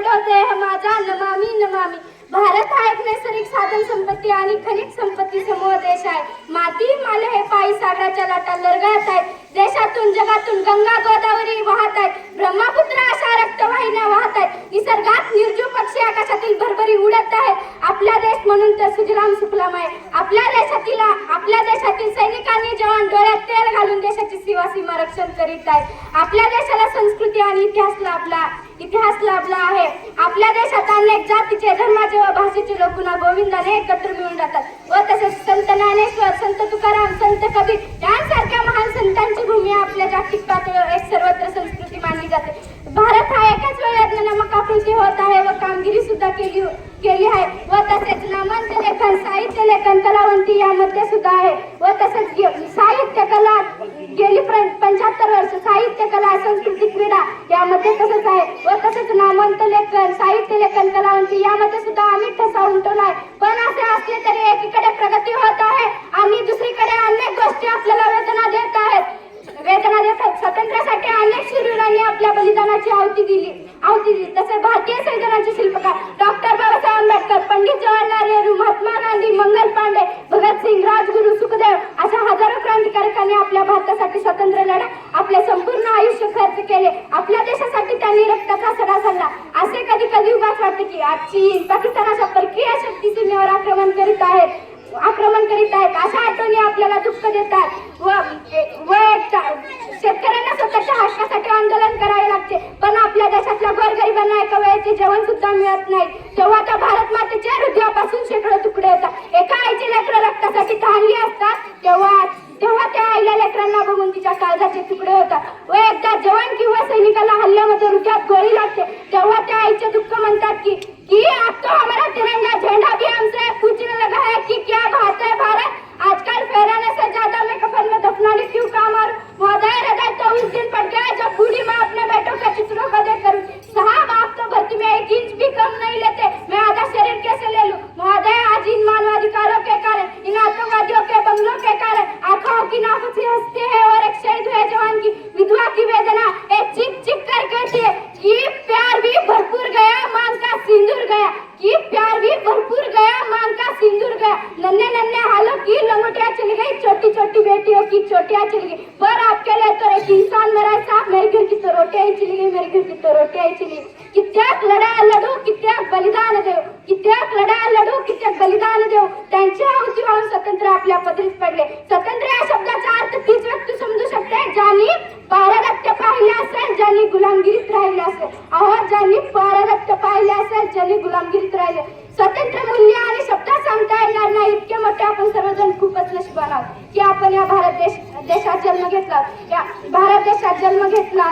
पडो माझा नमामी नमामी भारत हा एक नैसर्गिक साधन संपत्ती आणि खनिज संपत्ती समूह देश आहे. माती माल हे पायी सागराच्या लाटा लरगळत आहेत. देशातून जगातून गंगा गोदावरी वाहत आहेत. ब्रह्मपुत्र अशा रक्तवाहिन्या वाहत आहेत. निसर्गात निर्जीव पक्षी आकाशातील भरभरी उडत आहेत. आपला देश म्हणून तर सुजलाम सुफलाम आहे. आपल्या देशातील आपल्या देशातील सैनिकांनी जवान डोळ्यात तेल घालून देशाची सेवा सीमा रक्षण करीत आहेत. आपल्या देशाला संस्कृती आणि इतिहास लाभला. इतिहास लाभला आहे. आपल्या देशात अनेक जातीचे धर्माचे व भाषेचे लोक पुन्हा गोविंदाने एकत्र मिळून राहतात व तसेच संत ज्ञानेश्वर संत तुकाराम संत कबीर यांसारख्या महान संतांची भूमी आपल्या जागतिक पातळीवर एक सर्वत्र संस्कृती मानली जाते. भारत हा एकाच वेळेत नमकाकृती होत आहे व कामगिरी सुद्धा केली केली आहे. व तसेच नामांत लेखन साहित्य लेखन कलावंती यामध्ये सुद्धा आहे. व तसेच गे- साहित्य कला गेली पंच्याहत्तर वर्ष साहित्य कला संस्कृती क्रीडा यामध्ये तसंच आहे. तसेच नामवंत लेखन साहित्य लेखन कलावंती यामध्ये सुद्धा आम्ही ठसा उमटवला आहे पण असे असले तरी एकीकडे प्रगती होत आहे आणि दुसरीकडे अनेक गोष्टी आपल्याला वेदना देत आहेत. वेदना देत आहेत स्वातंत्र्यासाठी अनेक शूरवीरांनी आपल्या बलिदानाची आहुती दिली. आहुती दिली. तसे भारतीय संविधानाचे शिल्पकार डॉक्टर बाबासाहेब आंबेडकर पंडित जवाहरलाल नेहरू महात्मा गांधी मंगल पांडे भगतसिंग राजगुरू सुखदेव क्रांतिकारकांनी आपल्या भारतासाठी स्वातंत्र्य लढा आपले संपूर्ण आयुष्य खर्च केले. आपल्या देशासाठी त्यांनी रक्ताचा सडा झाला असे कधी कधी उगाच वाटते की चीन पाकिस्तान अशा परकीय शक्ती सीमेवर आक्रमण करीत आहेत. आक्रमण करीत आहेत. अशा आठवणी आपल्याला दुःख देतात. व व शेतकऱ्यांना स्वतःच्या हक्कासाठी आंदोलन करावे लागते. पण आपल्या देशातल्या गोरगरिबांना एका वेळेचे जेवण सुद्धा मिळत नाही. तेव्हा त्या भारत मातेच्या हृदयापासून शेकडो तुकडे होतात एका आईची लेकरं रक्तासाठी थांबली असतात. तेव्हा तेव्हा त्या आईला लेकरांना बघून तिच्या काळजाचे तुकडे होतात. व एकदा जवान किंवा सैनिकाला हल्ल्यामध्ये रुख्यात गोळी लागते. तेव्हा त्या आईचे दुःख म्हणतात की की अब तो हमारा तिरंगा झेंडा भी हमसे पूछने लगा है कि क्या बात है भारत? आजकल फहराने से ज्यादा मैं कफन में दफनाने क्यों काम और महोदय हृदय तो उस दिन पड़ गया जब बूढ़ी माँ अपने बेटों के चित्रों को देख कर साहब आप तो भर्ती में एक इंच भी कम नहीं लेते मैं आधा शरीर कैसे ले लूं महोदय आज इन मानवाधिकारों के कारण इन आतंकवादियों के बंगलों के कारण आंखों की नापसी हंसते हैं और एक शहीद हुए जवान की विधवा की वेदना एक चिक चिक कर कहती है कि प्यार भी भरपूर गया मांग का सिंदूर गया कि प्यार भी भरपूर गया मांग का सिंदूर गया नन्हे नन्हे हालों की लंगोटियां चली गई छोटी छोटी बेटियों की चोटियां चली गई पर आपके लिए तो एक इंसान मरा साहब मेरे घर की तो रोटियां ही चली गई मेरे घर की तो रोटियां ही चली गई कित्याक लढा लढू कित्याक बलिदान देऊ? कित्याक लढा लढू कित्याक बलिदान देऊ? त्यांच्या आहुती स्वतंत्र आपल्या पदरीत पडले. स्वतंत्र या शब्दाचा अर्थ तीच व्यक्ती समजू शकते ज्यांनी पारदत्त पाहिले असेल ज्यांनी गुलामगिरीत राहिले असेल. अहो ज्यांनी पारदत्त पाहिले असेल ज्यांनी गुलामगिरीत राहिले. स्वतंत्र मूल्य आणि शब्दात सांगता येणार नाही. इतके मोठे आपण सर्वजण खूपच नशिबान आहोत. आपण या भारत देश देशात जन्म घेतला. या भारत देशात जन्म घेतला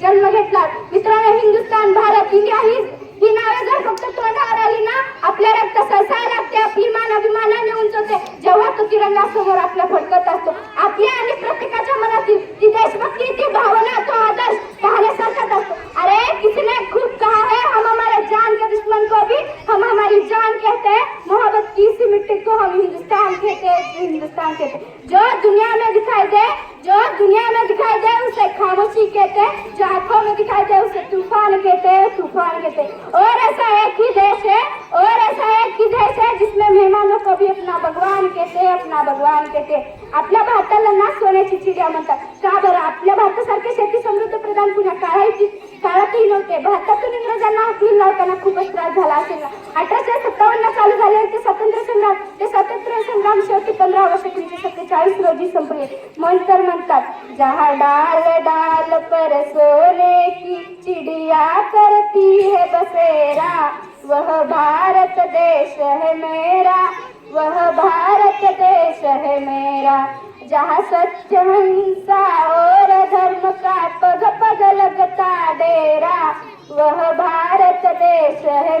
जन्म घेतला. मित्रांनो हिंदुस्थान भारत इंडिया ही ही नावे जर फक्त तोंडावर आली ना आपल्या रक्त सळसळ लागते आपली मान अभिमानाने उंच होते जेव्हा तो तिरंगा समोर आपला फडकत असतो आपल्या आणि प्रत्येकाच्या मनातील ती देशभक्ती ती भावना तो आदर्श पाहण्यासारखाच असतो. की को हम हिंदुस्तान कहते हैं, हिंदुस्तान कहते हैं। जो दुनिया में दिखाई दे, जो दुनिया में दिखाई दे, उसे खामोशी कहते हैं, जो आँखों में दिखाई दे, उसे तूफ़ान कहते हैं, तूफ़ान कहते हैं। और ऐसा एक ही देश है, और ऐसा एक ही देश है, जिसमें मेहमानों को भी अपना भगवान कहते हैं, अपना भगवान कहते हैं। आपल्या भारताला ना सोन्याची चिडिया म्हणतात का बरं आपल्या भारतासारखे शेती समृद्ध प्रधान पुन्हा काळाची काळातही नव्हते. भारतातून इंग्रजांना हकलून लावताना खूपच त्रास झाला असेल. अठराशे सत्तावन्न चालू झाले ते स्वातंत्र्य संग्राम ते स्वातंत्र्य संग्राम शेवटी पंधरा वर्ष एकोणीसशे सत्तेचाळीस रोजी संपले. म्हणतर म्हणतात जहा डाल डाल पर सोने की चिडिया करती है बसेरा. वह भारत देश है मेरा. वह भारत देश है मेरा. जहाँ सत्य हंसा और धर्म का पग पग लगता डेरा वह भारत देश है